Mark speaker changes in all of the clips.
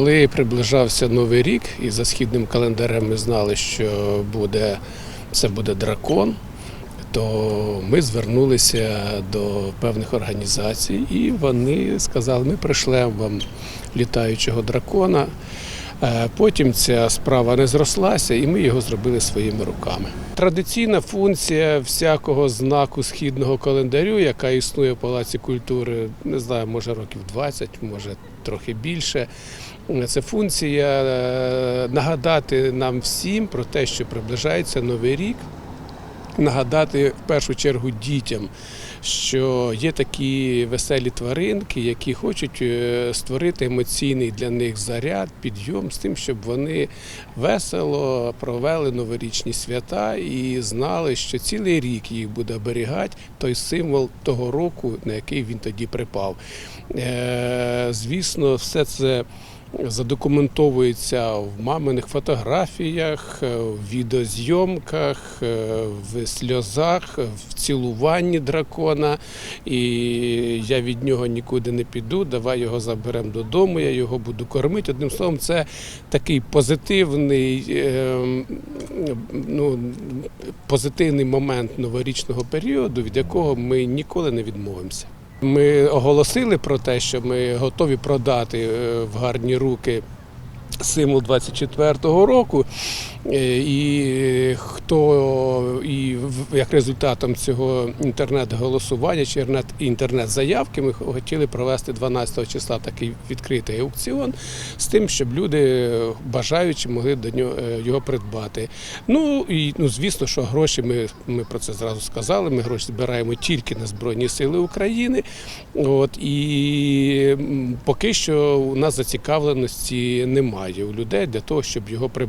Speaker 1: Коли приближався Новий рік, і за східним календарем ми знали, що буде, це буде дракон, то ми звернулися до певних організацій, і вони сказали, ми пришлемо вам літаючого дракона. Е, Потім ця справа не зрослася, і ми його зробили своїми руками. Традиційна функція всякого знаку східного календарю, яка існує в Палаці культури, не знаю, може років 20, може трохи більше. Це функція е, нагадати нам всім про те, що приближається новий рік. Нагадати в першу чергу дітям, що є такі веселі тваринки, які хочуть е, створити емоційний для них заряд, підйом з тим, щоб вони весело провели новорічні свята і знали, що цілий рік їх буде оберігати той символ того року, на який він тоді припав. Е, Звісно, все це задокументовується в маминих фотографіях, е, в відеозйомках, е, в сльозах, в цілуванні дракона. І я від нього нікуди не піду. Давай його заберемо додому, я його буду кормити. Одним словом, це такий позитивний, е, ну, позитивний момент новорічного періоду, від якого ми ніколи не відмовимося. Ми оголосили про те, що ми готові продати е, в гарні руки символ 24-го року. Е, І хто і як результатом цього інтернет-голосування чи інтернет- інтернет-заявки ми хотіли провести 12 числа такий відкритий аукціон з тим, щоб люди бажаючи могли до нього е, його придбати. Ну і ну, звісно, що гроші ми, ми про це зразу сказали. Ми гроші збираємо тільки на Збройні Сили України. От і поки що у нас зацікавленості немає у людей для того, щоб його при-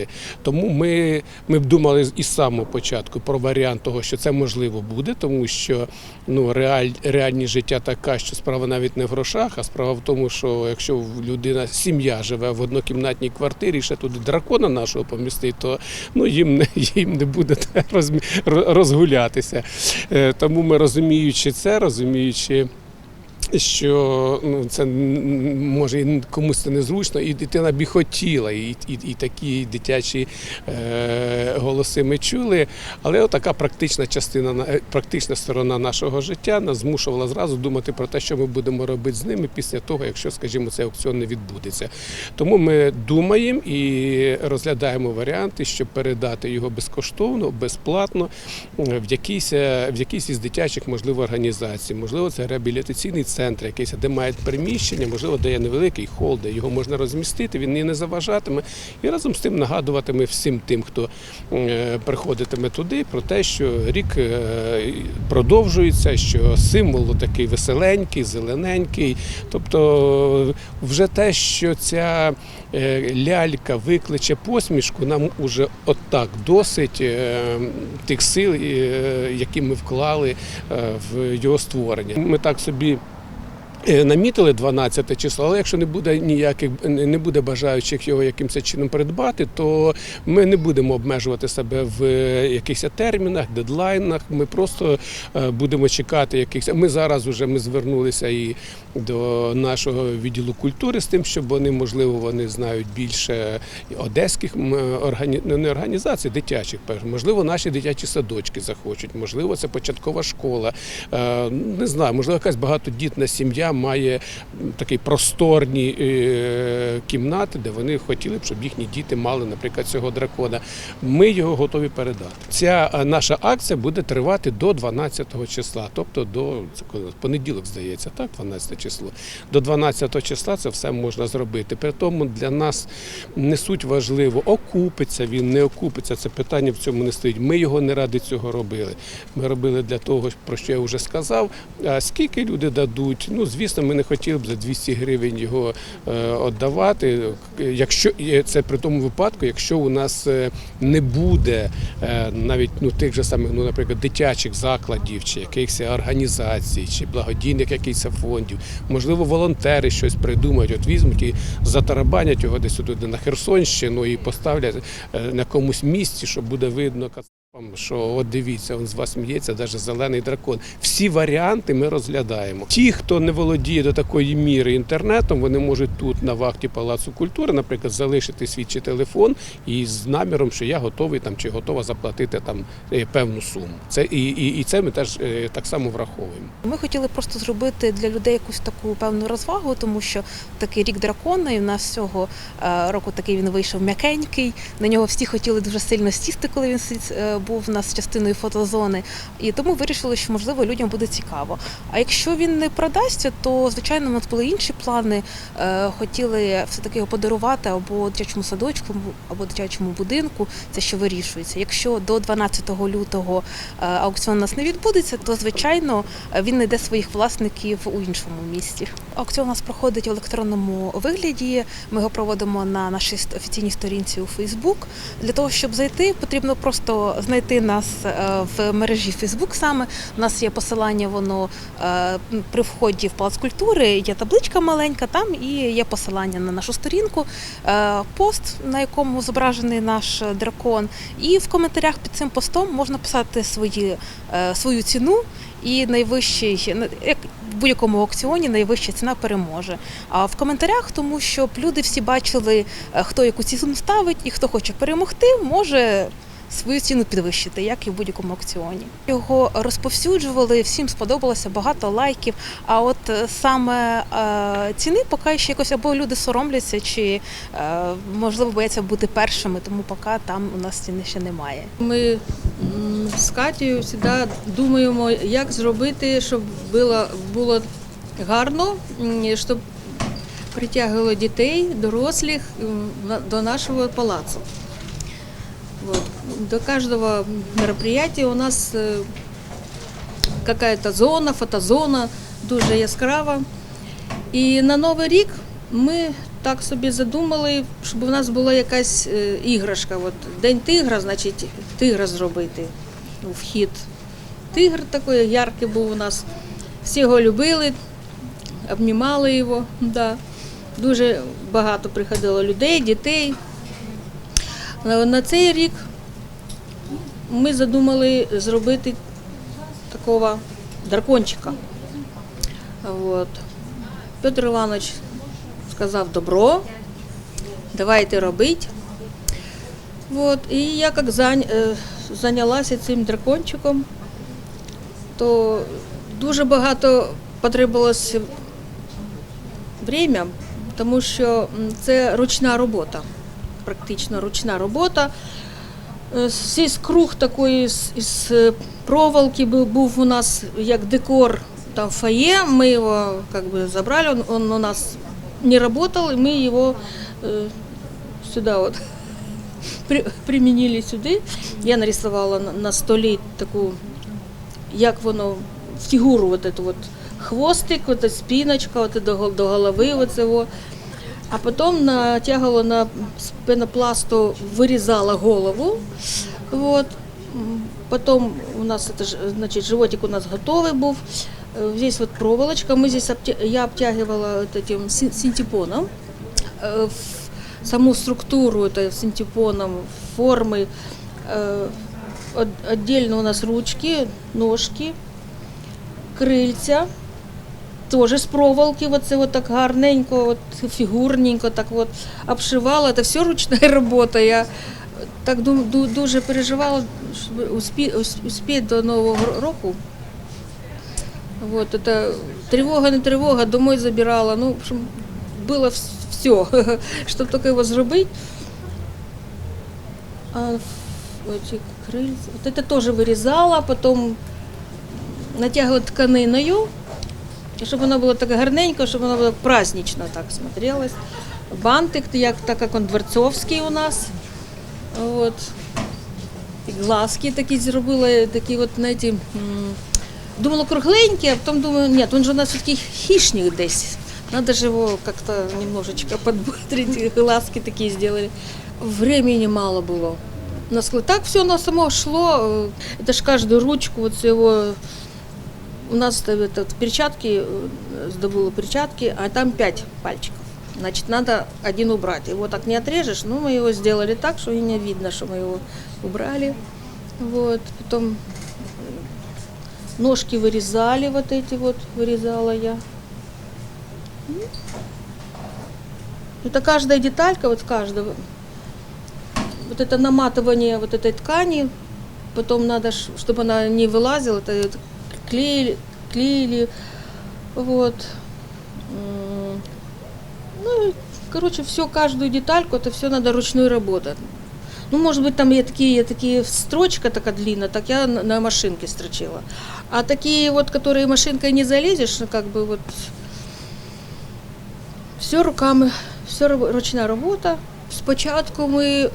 Speaker 1: придбати. Тому ми, ми б думали із самого початку про варіант того, що це можливо буде, тому що ну реаль, реальність життя така, що справа навіть не в грошах, а справа в тому, що якщо людина, сім'я живе в однокімнатній квартирі, ще туди дракона нашого помістить, то ну їм не їм не буде розгулятися. Е, Тому ми розуміючи це, розуміючи. Що ну це може комусь це незручно, і дитина б хотіла, і, і, і такі дитячі е, голоси ми чули. Але отака практична частина на- е, практична сторона нашого життя нас змушувала зразу думати про те, що ми будемо робити з ними після того, якщо, скажімо, цей аукціон не відбудеться. Тому ми думаємо і розглядаємо варіанти, щоб передати його безкоштовно, безплатно е, в якійсь, е, в якійсь із дитячих, можливо, організацій. Можливо, це реабілітаційний центр, якийсь, де мають приміщення, можливо, де є невеликий хол, де його можна розмістити, він і не заважатиме. І разом з тим нагадуватиме всім тим, хто е, приходитиме туди, про те, що рік е, продовжується, що символ такий веселенький, зелененький. Тобто вже те, що ця е, лялька викличе посмішку, нам уже отак досить тих сил, які ми вклали в його створення. Ми так собі. Е, Намітили 12 число, але якщо не буде ніяких не буде бажаючих його якимось чином придбати, то ми не будемо обмежувати себе в е, якихось термінах, дедлайнах. Ми просто е, будемо чекати якихось. Ми зараз вже ми звернулися і до нашого відділу культури з тим, щоб вони, можливо, вони знають більше одеських органі... ну, не організацій, дитячих, можливо, наші дитячі садочки захочуть, можливо, це початкова школа. Не знаю, можливо, якась багатодітна сім'я має такі просторні е, кімнати, де вони хотіли б, щоб їхні діти мали, наприклад, цього дракона. Ми його готові передати. Ця е, наша акція буде тривати до 12 числа, тобто до понеділок, здається, так, 12 число. До 12 числа це все можна зробити. При тому для нас не суть важливо, окупиться він, не окупиться. Це питання в цьому не стоїть. Ми його не ради цього робили. Ми робили для того, про що я вже сказав. А скільки люди дадуть? Ну, звісно, ми не хотіли б за 200 гривень його е, віддавати. Якщо це при тому випадку, якщо у нас е, не буде е, навіть ну тих же самих, ну, наприклад, дитячих закладів, чи якихось організацій, чи благодійних якихось фондів, можливо, волонтери щось придумають, от візьмуть і затарабанять його десь туди на Херсонщину і поставлять на комусь місці, щоб буде видно. Що от дивіться, він з вас сміється, навіть зелений дракон. Всі варіанти ми розглядаємо. Ті, хто не володіє до такої міри інтернетом, вони можуть тут на вахті Палацу культури, наприклад, залишити свій чи телефон і з наміром, що я готовий там чи готова заплатити там е, певну суму. Це і, і, і це ми теж е, так само враховуємо.
Speaker 2: Ми хотіли просто зробити для людей якусь таку певну розвагу, тому що такий рік дракона, і в нас цього е, року такий він вийшов м'якенький. На нього всі хотіли дуже сильно сісти, коли він був у нас частиною фотозони. І тому вирішили, що можливо людям буде цікаво. А якщо він не продасться, то звичайно у нас були інші плани. Е, Хотіли все таки його подарувати або дитячому садочку, або дитячому будинку. Це що вирішується. Якщо до 12 лютого е, аукціон у нас не відбудеться, то звичайно він знайде своїх власників у іншому місті. Аукціон у нас проходить в електронному вигляді. Ми його проводимо на нашій офіційній сторінці у Фейсбук. Для того, щоб зайти, потрібно просто знайти нас е, в мережі Фейсбук саме. У нас є посилання, воно е, при вході в Палац культури, є табличка маленька, там і є посилання на нашу сторінку, е, пост, на якому зображений наш дракон. І в коментарях під цим постом можна писати свої, свою ціну. І найвищий, як в будь-якому аукціоні, найвища ціна переможе. А в коментарях, тому щоб люди всі бачили, хто яку ціну ставить, і хто хоче перемогти, може свою ціну підвищити, як і в будь-якому аукціоні. Його розповсюджували, всім сподобалося, багато лайків. А от е, саме е, ціни поки ще якось або люди соромляться, чи е, можливо бояться бути першими, тому поки там у нас ціни ще немає.
Speaker 3: Ми з Катєю завжди думаємо, як зробити, щоб було, було гарно, щоб притягувало дітей, дорослих до нашого палацу. Вот. До каждого мероприятия у нас э, какая-то зона, фотозона, дуже яскрава. І на Новий рік ми так собі задумали, щоб у нас була якась е, іграшка. От День тигра, значить, тигра зробити. Вхід. Тигр такий яркий був у нас. Всі його любили, обнімали його. Да. Дуже багато приходило людей, дітей. На цей рік ми задумали зробити такого дракончика. Вот. Петр Іванович сказав добро, давайте робити. Вот. І я як е, зайнялася цим дракончиком, то дуже багато потребувалося время, тому що це ручна робота, практично ручна робота. Е, Весь круг такий із, із е, проволоки був, був у нас як декор там фойе. Мы его как бы забрали, он, он у нас не работал, и мы его э, сюда вот при, применили сюди. Я нарисувала на, на столі таку, як воно, фігуру, вот эту вот хвостик, вот эта спиночка, вот до, гол- до голови оцього. А потім натягувала на з пенопласту, вирізала голову. Вот. М, Потом у нас это, ж- значит, животик у нас готовый был. Э, Здесь вот проволочка. Мы здесь обтя- я обтягивала вот этим син- синтепоном. Э, в Саму структуру это синтепоном, формы. Э, от- Отдельно у нас ручки, ножки, крильця. Теж з проволоки, оце от так гарненько, от фігурненько, так от обшивала. Це все ручна робота. Я так ду- ду- дуже переживала, щоб успі- ус- успіти до Нового року. Вот, это тривога, не тривога, домой забирала. Ну, в общем, было все, щоб тільки його зробити. А в- эти крылья, вот это тоже вырезала, потом натягивала тканиною, і щоб воно було так гарненько, щоб воно було празднично так смотрелось. Бантик, як, так як він дворцовський у нас. От. І глазки такі зробила, такі от, знаєте, м, думала кругленькі, а потім думаю, ні, він же у нас все-таки хищник десь. Надо же его как-то немножечко подбодрить, глазки такие сделали. Времени мало было. У нас так все на само шло. э, Это ж каждую ручку, вот его у нас это, перчатки, э, сдобыла перчатки, а там пять пальчиков. Значит, надо один убрать. Его так не отрежешь, но мы его сделали так, что не видно, что мы его убрали. Вот, потом ножки вырезали, вот эти вот вырезала я. М. Это каждая деталька, вот каждого. Вот это наматывание вот этой ткани, потом надо, чтобы она не вылазила, это клеили, клеили, вот. Ну, короче, все, каждую детальку, это все надо ручной работать. Ну, может быть, там я такие, такие строчка такая длинная, так я на, машинке строчила. А такие вот, которые машинкой не залезешь, ну, как бы вот все руками, все ручна робота. Спочатку ми е,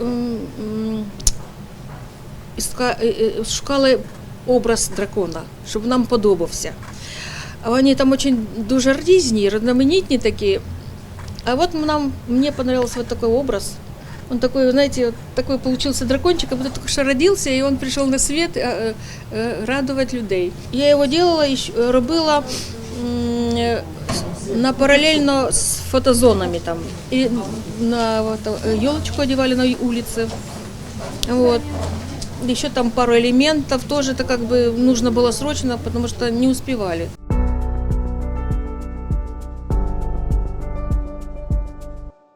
Speaker 3: е, шукали образ дракона, щоб нам подобався. А вони там дуже, дуже різні, різноманітні такі. А вот нам, мне понравился вот такой образ. Он такой, знаете, вот такой получился дракончик, как будто только что родился, и он пришел на свет э, э, радовать людей. Я его делала, ещё, э, робила м, э, на параллельно с фотозонами там. И на вот, елочку одевали на улице. Вот. Еще там пару элементов тоже это как бы нужно было срочно, потому что не успевали.